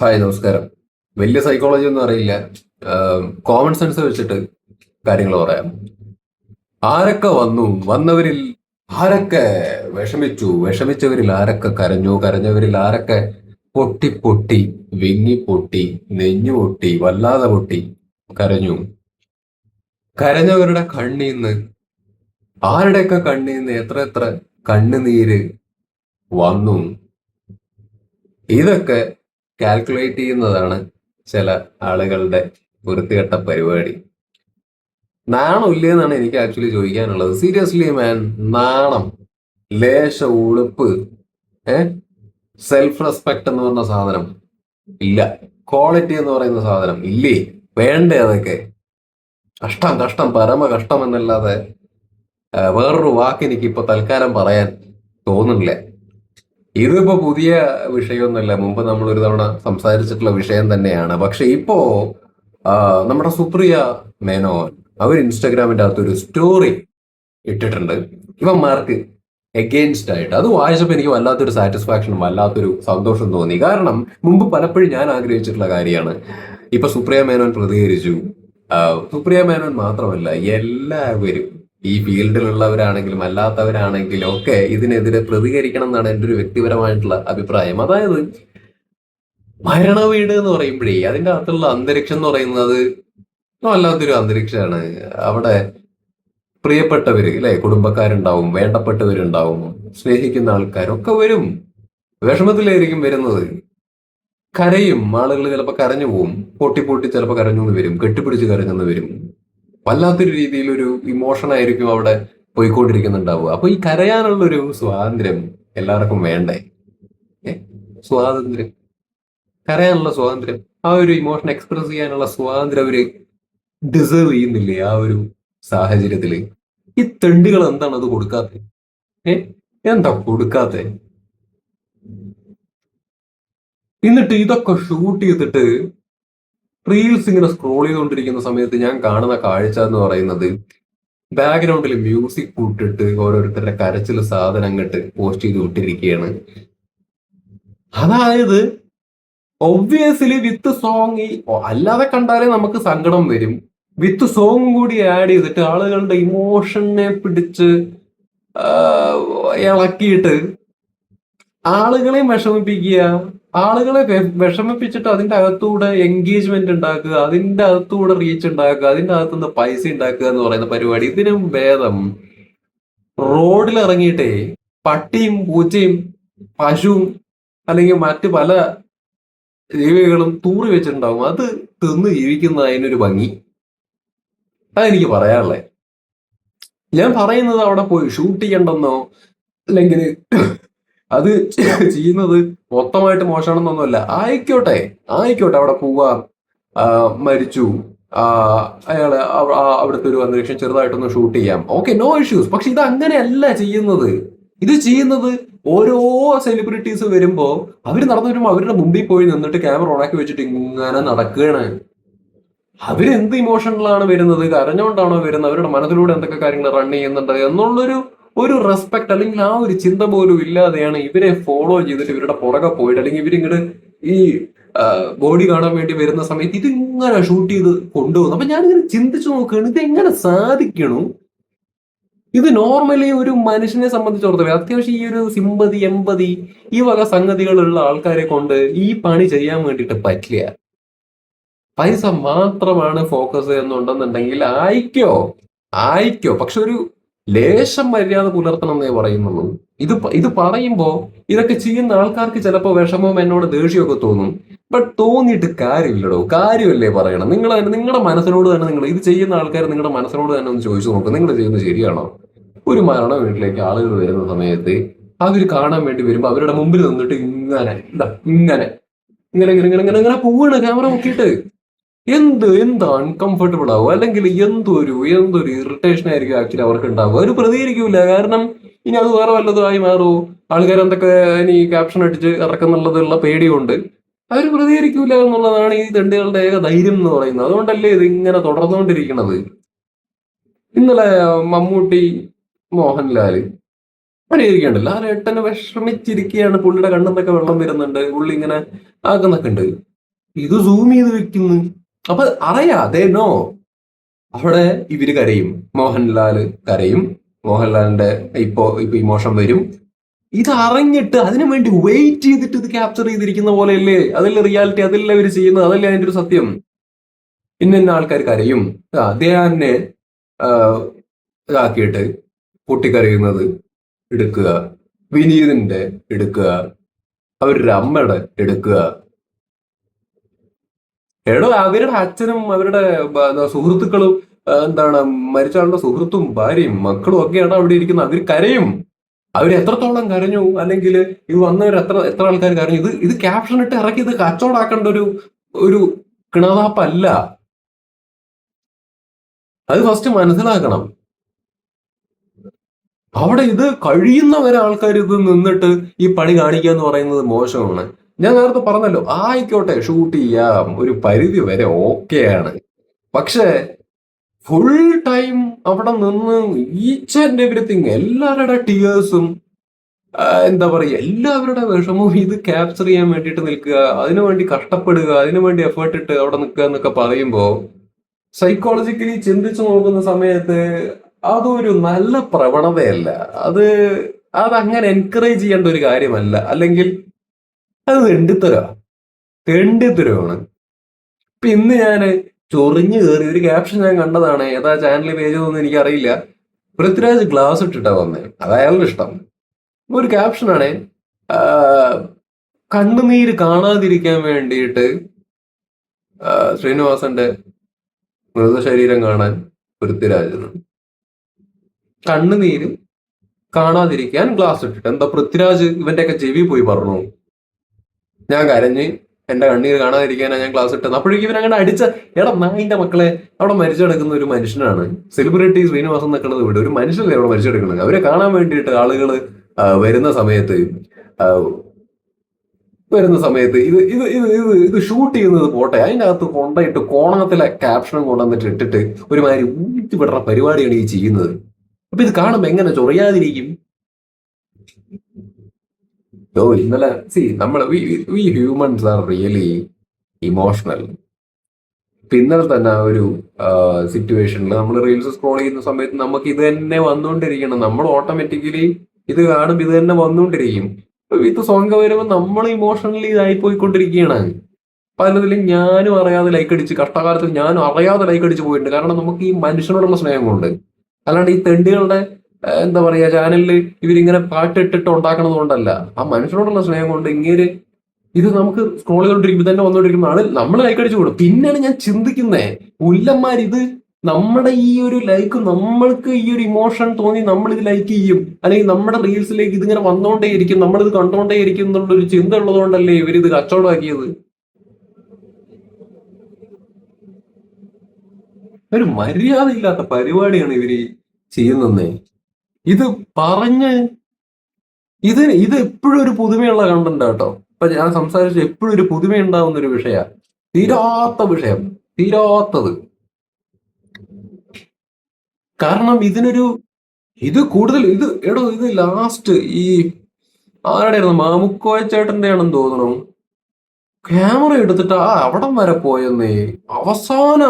Hi നമസ്കാരം. വലിയ psychology ഒന്നും അറിയില്ല. കോമൺ സെൻസ് വെച്ചിട്ട് കാര്യങ്ങൾ പറയാം. ആരൊക്കെ വന്നു? വന്നവരിൽ ആരൊക്കെ വിഷമിച്ചു? വിഷമിച്ചവരിൽ ആരൊക്കെ കരഞ്ഞു? കരഞ്ഞവരിൽ ആരൊക്കെ പൊട്ടി പൊട്ടി വിങ്ങി പൊട്ടി നെഞ്ഞു പൊട്ടി വല്ലാതെ പൊട്ടി കരഞ്ഞു? കരഞ്ഞവരുടെ കണ്ണീന്ന് ആരുടെയൊക്കെ കണ്ണീന്ന് എത്ര എത്ര കണ്ണുനീര് വന്നു? ഇതൊക്കെ കാൽക്കുലേറ്റ് ചെയ്യുന്നതാണ് ചില ആളുകളുടെ വൃത്തികെട്ട പരിപാടി. നാണം ഇല്ലേ എന്നാണ് എനിക്ക് ആക്ച്വലി ചോദിക്കാനുള്ളത്. സീരിയസ്ലി മാൻ നാണം ലേശ ഉളുപ്പ് ഏ? സെൽഫ് റെസ്പെക്ട് എന്ന് പറഞ്ഞ സാധനം ഇല്ല. ക്വാളിറ്റി എന്ന് പറയുന്ന സാധനം ഇല്ലേ? വേണ്ടേ അതൊക്കെ? കഷ്ടം കഷ്ടം പരമ കഷ്ടം എന്നല്ലാതെ വേറൊരു വാക്ക് എനിക്ക് ഇപ്പൊ തൽക്കാലം പറയാൻ തോന്നുന്നില്ല. ഇതിപ്പോ പുതിയ വിഷയമൊന്നുമല്ല. മുമ്പ് നമ്മൾ ഒരു തവണ സംസാരിച്ചിട്ടുള്ള വിഷയം തന്നെയാണ്. പക്ഷെ ഇപ്പോ നമ്മുടെ സുപ്രിയ മേനോൻ അവർ ഇൻസ്റ്റാഗ്രാമിന്റെ ഒരു സ്റ്റോറി ഇട്ടിട്ടുണ്ട്. ഇവന്മാർക്ക് എഗെയിൻസ്റ്റ് ആയിട്ട്. അത് വായിച്ചപ്പോൾ എനിക്ക് വല്ലാത്തൊരു സാറ്റിസ്ഫാക്ഷനും വല്ലാത്തൊരു സന്തോഷം തോന്നി. കാരണം മുമ്പ് പലപ്പോഴും ഞാൻ ആഗ്രഹിച്ചിട്ടുള്ള കാര്യമാണ്. ഇപ്പൊ സുപ്രിയ മേനോൻ പ്രതികരിച്ചു. സുപ്രിയ മേനോൻ മാത്രമല്ല എല്ലാവരും ഈ ഫീൽഡിലുള്ളവരാണെങ്കിലും അല്ലാത്തവരാണെങ്കിലും ഒക്കെ ഇതിനെതിരെ പ്രതികരിക്കണം എന്നാണ് എന്റെ ഒരു വ്യക്തിപരമായിട്ടുള്ള അഭിപ്രായം. അതായത് മരണ വീട് എന്ന് പറയുമ്പോഴേ അതിന്റെ അകത്തുള്ള അന്തരീക്ഷം എന്ന് പറയുന്നത് വല്ലാത്തൊരു അന്തരീക്ഷമാണ്. അവിടെ പ്രിയപ്പെട്ടവര് അല്ലെ കുടുംബക്കാരുണ്ടാവും വേണ്ടപ്പെട്ടവരുണ്ടാവും സ്നേഹിക്കുന്ന ആൾക്കാരൊക്കെ വരും. വിഷമത്തിലായിരിക്കും വരുന്നത്. കരയും. ആളുകൾ ചിലപ്പോൾ കരഞ്ഞു പോവും. പൊട്ടി പൊട്ടി ചിലപ്പോൾ കരഞ്ഞു വരും. കെട്ടിപ്പിടിച്ച് കരഞ്ഞെന്ന് വരും. വല്ലാത്തൊരു രീതിയിലൊരു ഇമോഷൻ ആയിരിക്കും അവിടെ പോയിക്കൊണ്ടിരിക്കുന്നുണ്ടാവുക. അപ്പൊ ഈ കരയാനുള്ള ഒരു സ്വാതന്ത്ര്യം എല്ലാവർക്കും വേണ്ടേ? സ്വാതന്ത്ര്യം. കരയാനുള്ള സ്വാതന്ത്ര്യം. ആ ഒരു ഇമോഷൻ എക്സ്പ്രസ് ചെയ്യാനുള്ള സ്വാതന്ത്ര്യം അവർ ഡിസേർവ് ചെയ്യുന്നില്ലേ ആ ഒരു സാഹചര്യത്തിൽ? ഈ തെണ്ടികൾ എന്താണ് അത് കൊടുക്കാത്ത? എന്താ കൊടുക്കാത്തെ? എന്നിട്ട് ഇതൊക്കെ ഷൂട്ട് ചെയ്തിട്ട് റീൽസ് ഇങ്ങനെ സ്ക്രോൾ ചെയ്തുകൊണ്ടിരിക്കുന്ന സമയത്ത് ഞാൻ കാണുന്ന കാഴ്ച എന്ന് പറയുന്നത് ബാക്ക്ഗ്രൗണ്ടിൽ മ്യൂസിക് കൂട്ടിട്ട് ഓരോരുത്തരുടെ കരച്ചിൽ സാധനം അങ്ങോട്ട് പോസ്റ്റ് ചെയ്ത് വിട്ടിരിക്കുകയാണ് അതായത് ഒബ്വിയസ്ലി വിത്ത് സോങ് ഈ അല്ലാതെ കണ്ടാലേ നമുക്ക് സങ്കടം വരും. വിത്ത് സോങ് കൂടി ആഡ് ചെയ്തിട്ട് ആളുകളുടെ ഇമോഷനെ പിടിച്ച് ഇളക്കിയിട്ട് ആളുകളെയും വിഷമിപ്പിക്കുക. ആളുകളെ വിഷമിപ്പിച്ചിട്ട് അതിന്റെ അകത്തൂടെ എൻഗേജ്മെന്റ് ഉണ്ടാക്കുക അതിന്റെ അകത്തൂടെ റീച്ച് ഉണ്ടാക്കുക അതിന്റെ അകത്തുനിന്ന് പൈസ ഉണ്ടാക്കുക എന്ന് പറയുന്ന പരിപാടി. ഇതിനും ഭേദം. റോഡിൽ ഇറങ്ങിയിട്ടേ പട്ടിയും പൂച്ചയും പശുവും അല്ലെങ്കിൽ മറ്റു പല ജീവികളും തൂറി വെച്ചിട്ടുണ്ടാവും. അത് തിന്ന് ജീവിക്കുന്ന അതിനൊരു ഭംഗി അതെനിക്ക് പറയാനുള്ളത് ഞാൻ പറയുന്നത് അവിടെ പോയി ഷൂട്ട് ചെയ്യണ്ടെന്നോ അല്ലെങ്കിൽ അത് ചെയ്യുന്നത് മൊത്തമായിട്ട് മോശമാണെന്നൊന്നുമല്ല. ആയിക്കോട്ടെ ആയിക്കോട്ടെ അവിടെ പോവാ മരിച്ചു. അയാൾ അവിടുത്തെ ഒരു അന്തരീക്ഷം ചെറുതായിട്ടൊന്ന് ഷൂട്ട് ചെയ്യാം. ഓക്കെ നോ ഇഷ്യൂസ് പക്ഷെ ഇത് അങ്ങനെയല്ല ചെയ്യുന്നത്. ഇത് ചെയ്യുന്നത് ഓരോ സെലിബ്രിറ്റീസ് വരുമ്പോ അവർ നടന്നു വരുമ്പോ അവരുടെ മുമ്പിൽ പോയി നിന്നിട്ട് ക്യാമറ ഓണാക്കി വെച്ചിട്ട് ഇങ്ങനെ നടക്കുകയാണ് അവരെന്ത് ഇമോഷണലാണ് വരുന്നത്? കരഞ്ഞുകൊണ്ടാണോ വരുന്നത്? അവരുടെ മനസ്സിലൂടെ എന്തൊക്കെ കാര്യങ്ങൾ റൺ ചെയ്യുന്നുണ്ട്? എന്നുള്ളൊരു ഒരു റെസ്പെക്ട് അല്ലെങ്കിൽ ആ ഒരു ചിന്ത പോലും ഇല്ലാതെയാണ് ഇവരെ ഫോളോ ചെയ്തിട്ട് ഇവരുടെ പുറകെ പോയിട്ട് അല്ലെങ്കിൽ ഇവരിങ്ങോട്ട് ഈ ബോഡി കാണാൻ വേണ്ടി വരുന്ന സമയത്ത് ഇതിങ്ങനെ ഷൂട്ട് ചെയ്ത് കൊണ്ടുപോകുന്നു അപ്പൊ ഞാനിങ്ങനെ ചിന്തിച്ചു നോക്കുകയാണ് ഇത് എങ്ങനെ സാധിക്കണു? ഇത് നോർമലി ഒരു മനുഷ്യനെ സംബന്ധിച്ചിടത്തോളം അത്യാവശ്യം ഈ ഒരു സിമ്പതി എമ്പതി ഈ വക സംഗതികളുള്ള ആൾക്കാരെ കൊണ്ട് ഈ പണി ചെയ്യാൻ വേണ്ടിയിട്ട് പറ്റില്ല. പൈസ മാത്രമാണ് ഫോക്കസ് എന്നുണ്ടെന്നുണ്ടെങ്കിൽ ആയിക്കോ ആയിക്കോ. പക്ഷെ ഒരു ലേശം മര്യാദ പുലർത്തണം എന്നേ പറയുന്നുള്ളൂ. ഇത് ഇത് പറയുമ്പോ ഇതൊക്കെ ചെയ്യുന്ന ആൾക്കാർക്ക് ചിലപ്പോൾ വിഷമവും എന്നോട് ദേഷ്യമൊക്കെ തോന്നും. ബട്ട് തോന്നിയിട്ട് കാര്യമില്ലടോ. കാര്യമല്ലേ പറയണം. നിങ്ങൾ തന്നെ നിങ്ങളുടെ മനസ്സിനോട് തന്നെ നിങ്ങൾ ഇത് ചെയ്യുന്ന ആൾക്കാർ നിങ്ങളുടെ മനസ്സിനോട് തന്നെ ഒന്ന് ചോദിച്ചു നോക്കും. നിങ്ങൾ ചെയ്യുന്നത് ശരിയാണോ? ഒരു മരണ വീട്ടിലേക്ക് ആളുകൾ വരുന്ന സമയത്ത് അവർ കാണാൻ വേണ്ടി വരുമ്പോൾ അവരുടെ മുമ്പിൽ നിന്നിട്ട് ഇങ്ങനെ ഇങ്ങനെ ഇങ്ങനെ ഇങ്ങനെ ഇങ്ങനെ ഇങ്ങനെ പോവാണ്. ക്യാമറ നോക്കിയിട്ട്. എന്ത് എന്ത് അൺകംഫർട്ടബിൾ ആവും? അല്ലെങ്കിൽ എന്തൊരു എന്തൊരു ഇറിറ്റേഷൻ ആയിരിക്കും ആക്ച്വലി അവർക്ക് ഉണ്ടാവുക അവർ പ്രതികരിക്കൂല. കാരണം ഇനി അത് വേറെ വല്ലതുമായി മാറുമോ ആൾക്കാർ എന്തൊക്കെ ഇനി ക്യാപ്ഷൻ അടിച്ച് ഇറക്കുന്നുള്ളതുള്ള പേടിയുണ്ട്. അവർ പ്രതികരിക്കൂല എന്നുള്ളതാണ് ഈ തെണ്ടുകളുടെ ഏക ധൈര്യം എന്ന് പറയുന്നത്. അതുകൊണ്ടല്ലേ ഇത് ഇങ്ങനെ തുടർന്നുകൊണ്ടിരിക്കുന്നത്? ഇന്നലെ മമ്മൂട്ടി മോഹൻലാൽ പരിഹരിക്കണ്ടല്ലോ ആ രട്ടനെ വിഷമിച്ചിരിക്കുകയാണ്. പുള്ളിയുടെ കണ്ണെന്നൊക്കെ വെള്ളം വരുന്നുണ്ട്. പുള്ളി ഇങ്ങനെ ആക്കുന്നൊക്കെ ഉണ്ട്. ഇത് സൂം ചെയ്ത് വെക്കുന്നു. അപ്പൊ അറിയാ അതേ നോ അവിടെ ഇവർ കരയും മോഹൻലാൽ കരയും മോഹൻലാലിന്റെ ഇപ്പോ ഇപ്പൊ ഇമോഷൻ വരും. ഇത് അറിഞ്ഞിട്ട് അതിനു വേണ്ടി വെയിറ്റ് ചെയ്തിട്ട് ഇത് ക്യാപ്ചർ ചെയ്തിരിക്കുന്ന പോലെയല്ലേ? അതല്ലേ റിയാലിറ്റി അതല്ലേ അവർ ചെയ്യുന്നത്? അതല്ലേ അതിന്റെ ഒരു സത്യം? ഇന്ന ആൾക്കാർ കരയും. അദ്ദേഹനെ ഇതാക്കിയിട്ട് പൊട്ടിക്കരയുന്നത് എടുക്കുക. വിനീതിന്റെ എടുക്കുക. അവരുടെ അമ്മയുടെ എടുക്കുക. എടോ അവരുടെ അച്ഛനും അവരുടെ സുഹൃത്തുക്കളും എന്താണ് മരിച്ച ആളുടെ സുഹൃത്തും ഭാര്യയും മക്കളും ഒക്കെയാണ് അവിടെ ഇരിക്കുന്നത്. അവർ കരയും. അവർ എത്രത്തോളം കരഞ്ഞു? അല്ലെങ്കിൽ ഇത് വന്നവർ എത്ര എത്ര ആൾക്കാർ കരഞ്ഞു? ഇത് ഇത് ക്യാപ്ഷൻ ഇട്ട് ഇറക്കി ഇത് കച്ചവടാക്കേണ്ട ഒരു ഒരു കിണതാപ്പല്ല അത് ഫസ്റ്റ് മനസ്സിലാക്കണം. അവിടെ ഇത് കഴിയുന്നവരെ ആൾക്കാർ ഇത് നിന്നിട്ട് ഈ പണി കാണിക്കുക എന്ന് പറയുന്നത് മോശമാണ്. ഞാൻ നേരത്തെ പറഞ്ഞല്ലോ ആയിക്കോട്ടെ ഷൂട്ട് ചെയ്യാം. ഒരു പരിധി വരെ ഓക്കെയാണ് പക്ഷേ ഫുൾ ടൈം അവിടെ നിന്ന് ഈച്ച് ആൻഡ് എവറിത്തിങ് എല്ലാവരുടെ ടിയേഴ്സും എന്താ പറയുക എല്ലാവരുടെ വിഷമവും ഇത് ക്യാപ്ചർ ചെയ്യാൻ വേണ്ടിയിട്ട് നിൽക്കുക അതിനു വേണ്ടി കഷ്ടപ്പെടുക അതിനു വേണ്ടി എഫേർട്ട് ഇട്ട് അവിടെ നിൽക്കുക എന്നൊക്കെ പറയുമ്പോൾ സൈക്കോളജിക്കലി ചിന്തിച്ചു നോക്കുന്ന സമയത്ത് അതൊരു നല്ല പ്രവണതയല്ല. അത് അതങ്ങനെ എൻകറേജ് ചെയ്യേണ്ട ഒരു കാര്യമല്ല. അല്ലെങ്കിൽ അത് തെണ്ടിത്തരോ തെണ്ടിത്തരമാണ് ഇപ്പൊ ഇന്ന് ഞാൻ ചൊറിഞ്ഞു കയറി ഒരു ക്യാപ്ഷൻ ഞാൻ കണ്ടതാണ്. ഏതാ ചാനൽ പേജ് ഒന്നും എനിക്കറിയില്ല. പൃഥ്വിരാജ് ഗ്ലാസ് ഇട്ടിട്ടാ വന്നേ. അത് അയാളുടെ ഇഷ്ടം. ഒരു ക്യാപ്ഷനാണ് കണ്ണുനീര് കാണാതിരിക്കാൻ വേണ്ടിയിട്ട് ശ്രീനിവാസന്റെ മൃതശരീരം കാണാൻ പൃഥ്വിരാജ് കണ്ണുനീര് കാണാതിരിക്കാൻ ഗ്ലാസ് ഇട്ടിട്ട്. എന്താ പൃഥ്വിരാജ് ഇവന്റെയൊക്കെ ചെവി പോയി പറഞ്ഞു? ഞാൻ കരഞ്ഞ് എന്റെ കണ്ണീര് കാണാതിരിക്കാനാണ് ഞാൻ ക്ലാസ് ഇട്ടത്. അപ്പോഴേക്കും ഇവൻ അങ്ങനെ അടിച്ച എടാ നായിന്റെ മക്കളെ അവിടെ മരിച്ചു കിടക്കുന്ന ഒരു മനുഷ്യനാണ്. സെലിബ്രിറ്റി ശ്രീനിവാസൻ നിൽക്കുന്നത് ഇവിടെ. ഒരു മനുഷ്യനല്ലേ അവിടെ മരിച്ചു കിടക്കുന്നത് അവരെ കാണാൻ വേണ്ടിയിട്ട് ആളുകൾ വരുന്ന സമയത്ത് വരുന്ന സമയത്ത് ഇത് ഇത് ഇത് ഇത് ഇത് ഷൂട്ട് ചെയ്യുന്നത് പോട്ടെ. അതിന്റെ അകത്ത് കൊണ്ടയിട്ട് കോണത്തിലെ ക്യാപ്ഷനും കൊണ്ടുവന്നിട്ട് ഇട്ടിട്ട് ഒരുമാതിരി ഊറ്റി വിടുന്ന പരിപാടിയാണ് ഈ ചെയ്യുന്നത്. അപ്പൊ ഇത് കാണുമ്പോ എങ്ങനെ ചൊറിയാതിരിക്കും? ഓ ഇന്നലെ സി നമ്മൾ we humans are really emotional ഇന്നലെ തന്നെ ഒരു സിറ്റുവേഷനിൽ നമ്മൾ റീൽസ് സ്ക്രോൾ ചെയ്യുന്ന സമയത്ത് നമുക്ക് ഇത് തന്നെ വന്നുകൊണ്ടിരിക്കണം നമ്മൾ ഓട്ടോമാറ്റിക്കലി ഇത് കാണും ഇത് തന്നെ വന്നുകൊണ്ടിരിക്കും ഇത് സോങ് വരുമ്പോൾ നമ്മൾ ഇമോഷണലി ഇതായി പോയിക്കൊണ്ടിരിക്കുകയാണ് പലതിലും ഞാനും അറിയാതെ ലൈക്ക് അടിച്ച് കഷ്ടകാലത്ത് ഞാനും അറിയാതെ ലൈക്ക് അടിച്ച് പോയിട്ടുണ്ട്. കാരണം നമുക്ക് ഈ മനുഷ്യനോടുള്ള സ്നേഹം കൊണ്ട് അല്ലാണ്ട് ഈ തെണ്ടികളുടെ എന്താ പറയാ ചാനലിൽ ഇവരിങ്ങനെ പാട്ടിട്ടിട്ട് ഉണ്ടാക്കണത് കൊണ്ടല്ല ആ മനുഷ്യനോടുള്ള സ്നേഹം കൊണ്ട് ഇങ്ങനെ ഇത് നമുക്ക് സ്ക്രോൾ ചെയ്തോണ്ടിരിക്കുമ്പോൾ തന്നെ വന്നോണ്ടിരിക്കുമ്പോൾ ആൾ നമ്മൾ ലൈക്ക് അടിച്ചു കൂടും. പിന്നെയാണ് ഞാൻ ചിന്തിക്കുന്നേ ഉല്ലന്മാർ ഇത് നമ്മുടെ ഈ ഒരു ലൈക്ക് നമ്മൾക്ക് ഈ ഒരു ഇമോഷൻ തോന്നി നമ്മൾ ഇത് ലൈക്ക് ചെയ്യും. അല്ലെങ്കിൽ നമ്മുടെ റീൽസിലേക്ക് ഇതിങ്ങനെ വന്നോണ്ടേയിരിക്കും നമ്മളിത് കണ്ടോണ്ടേയിരിക്കും എന്നുള്ള ഒരു ചിന്ത ഉള്ളതുകൊണ്ടല്ലേ ഇവരിത് കച്ചവടമാക്കിയത്. ഒരു മര്യാദയില്ലാത്ത പരിപാടിയാണ് ഇവർ ചെയ്യുന്നേ. ഇത് പറഞ്ഞ് ഇത് ഇത് എപ്പോഴും ഒരു പുതുമയുള്ള കണ്ടന്റ് കേട്ടോ ഇപ്പൊ ഞാൻ സംസാരിച്ച എപ്പോഴും ഒരു പുതുമ ഉണ്ടാവുന്ന ഒരു വിഷയ. തീരാത്ത വിഷയം. തീരാത്തത്. കാരണം ഇതിനൊരു ഇത് കൂടുതൽ ഇത് എടോ ഇത് ലാസ്റ്റ് ഈ ആരുടെയായിരുന്നു? മാമുക്കോയ ചേട്ടന്റെ ആണെന്ന് തോന്നണം ക്യാമറ എടുത്തിട്ട് ആ അവിടം വരെ പോയെന്നേ. അവസാന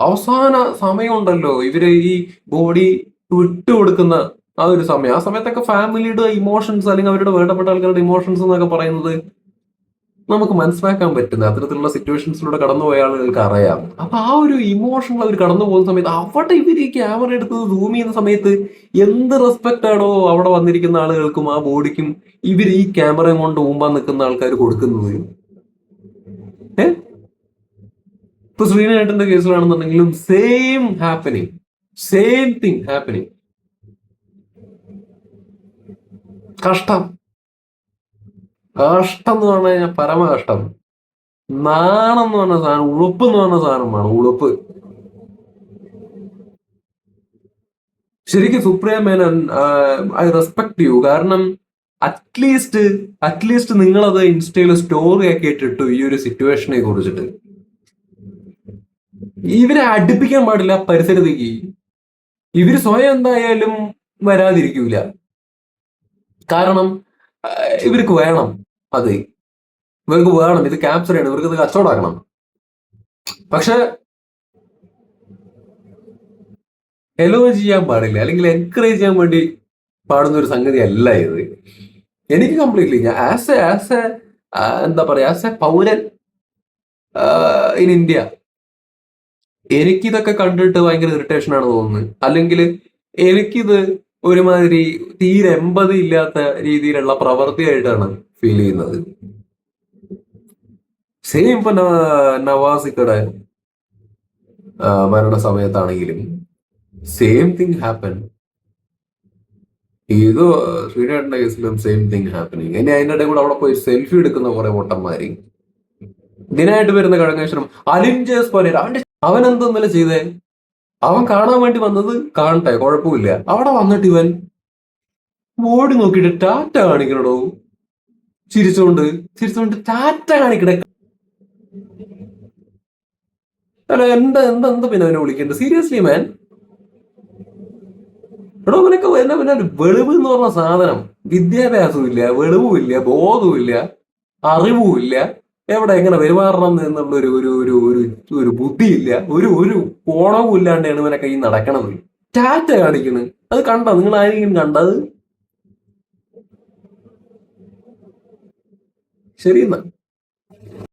അവസാന സമയമുണ്ടല്ലോ. ഇവർ ഈ ബോഡി വിട്ടുകൊടുക്കുന്ന ആ ഒരു സമയം. ആ സമയത്തൊക്കെ ഫാമിലിയുടെ ഇമോഷൻസ് അല്ലെങ്കിൽ അവരുടെ വേണ്ടപ്പെട്ട ആൾക്കാരുടെ ഇമോഷൻസ് എന്നൊക്കെ പറയുന്നത് നമുക്ക് മനസ്സിലാക്കാൻ പറ്റുന്ന അത്തരത്തിലുള്ള സിറ്റുവേഷൻസിലൂടെ കടന്നുപോയ ആളുകൾക്ക് അറിയാം. അപ്പൊ ആ ഒരു ഇമോഷണൽ അവർ കടന്നു പോകുന്ന സമയത്ത് അവിടെ ഇവർ ഈ ക്യാമറ എടുത്ത് സൂം ചെയ്യുന്ന സമയത്ത് എന്ത് റെസ്പെക്ട് ആണോ അവിടെ വന്നിരിക്കുന്ന ആളുകൾക്കും ആ ബോഡിക്കും ഇവർ ഈ ക്യാമറയും കൊണ്ട് ഊമ്പാൻ നിൽക്കുന്ന ആൾക്കാർ കൊടുക്കുന്നത്. ഏ? ഇപ്പൊ ശ്രീനായിട്ടിന്റെ കേസിലാണെന്നുണ്ടെങ്കിലും same happening same thing happening കഷ്ടം. കഷ്ടം എന്ന് പറഞ്ഞു കഴിഞ്ഞാൽ പരമ കഷ്ടം നാണം എന്ന് പറഞ്ഞ സാധനം ഉളുപ്പ് എന്ന് പറഞ്ഞ സാധനമാണ് ഉളുപ്പ്. ശരിക്കും Supriya Menon I respect you. കാരണം അറ്റ്ലീസ്റ്റ് അറ്റ്ലീസ്റ്റ് നിങ്ങളത് ഇൻസ്റ്റയിൽ സ്റ്റോറി ആക്കി ഇട്ടിട്ടു ഈ ഒരു സിറ്റുവേഷനെ കുറിച്ചിട്ട്. ഇവരെ അടുപ്പിക്കാൻ പാടില്ല പരിസരത്തേക്ക്. ഇവർ സ്വയം എന്തായാലും വരാതിരിക്കൂല. കാരണം ഇവർക്ക് വേണം. അത്. ഇവർക്ക് വേണം. ഇത് ക്യാപ്ചർ ചെയ്യണം. ഇവർക്ക് ഇത് കച്ചവടമാക്കണം പക്ഷെ എലോ ചെയ്യാൻ പാടില്ല. അല്ലെങ്കിൽ എൻകറേജ് ചെയ്യാൻ വേണ്ടി പാടുന്ന ഒരു സംഗതി അല്ല ഇത്. എനിക്ക് കംപ്ലീറ്റ്ലി ഞാൻ ആസ് എ ആസ് എ എന്താ പറയാ ആസ് എ പൗരൻ ഇൻ ഇന്ത്യ എനിക്കിതൊക്കെ കണ്ടിട്ട് ഭയങ്കര ഇറിറ്റേഷൻ ആണ് തോന്നുന്നത് അല്ലെങ്കിൽ എനിക്കിത് ഒരുമാതിരി തീരെ എമ്പതി ഇല്ലാത്ത രീതിയിലുള്ള പ്രവൃത്തിയായിട്ടാണ് ഫീൽ ചെയ്യുന്നത്. സെയിം ഇപ്പൊ നവാസ് നവാസിക്കയുടെ ആ, മരണ സമയത്താണെങ്കിലും സെയിം തിങ് ഹാപ്പൻ ഏതോ ശ്രീനാഥിന്റെ കേസിലും സെയിം തിങ് ഹാപ്പനിങ് ഇനി അതിന്റെ ഇടയിൽ കൂടെ അവിടെ പോയി സെൽഫി എടുക്കുന്ന കുറെ പൊട്ടന്മാര് ഇതിനായിട്ട് വരുന്ന കഴങ്ങേശ്വരം അലിൻ ജേസ് പോലെ അവന്റെ അവൻ എന്തെന്നല്ല ചെയ്തേ? അവൻ കാണാൻ വേണ്ടി വന്നത് കാണട്ടെ കുഴപ്പമില്ല. അവിടെ വന്നിട്ട് ഇവൻ ബോർഡ് നോക്കിയിട്ട് ടാറ്റ കാണിക്കണടോ. ചിരിച്ചോണ്ട് ചിരിച്ചോണ്ട് ടാറ്റ കാണിക്കണേ. അല്ല എന്താ എന്താ എന്താ പിന്നെ അവനെ വിളിക്കേണ്ടത് സീരിയസ്ലി മാൻ എടോ അവനൊക്കെ എന്നാ പിന്നെ വെളിവ് എന്ന് പറഞ്ഞ സാധനം. വിദ്യാഭ്യാസവും ഇല്ല വെളിവും ഇല്ല ബോധവും ഇല്ല അറിവും ഇല്ല എവിടെ എങ്ങനെ പെരുമാറണം എന്നുള്ള ഒരു ഒരു ഒരു ഒരു ഒരു ബുദ്ധിയില്ല. ഒരു ഒരു കോണവും ഇല്ലാണ്ടാണ് ഇവനെ കൈ നടക്കണത്. ടാറ്റ കാണിക്കുന്നു അത് കണ്ട? നിങ്ങൾ ആരെങ്കിലും കണ്ടത് ശരി എന്നാ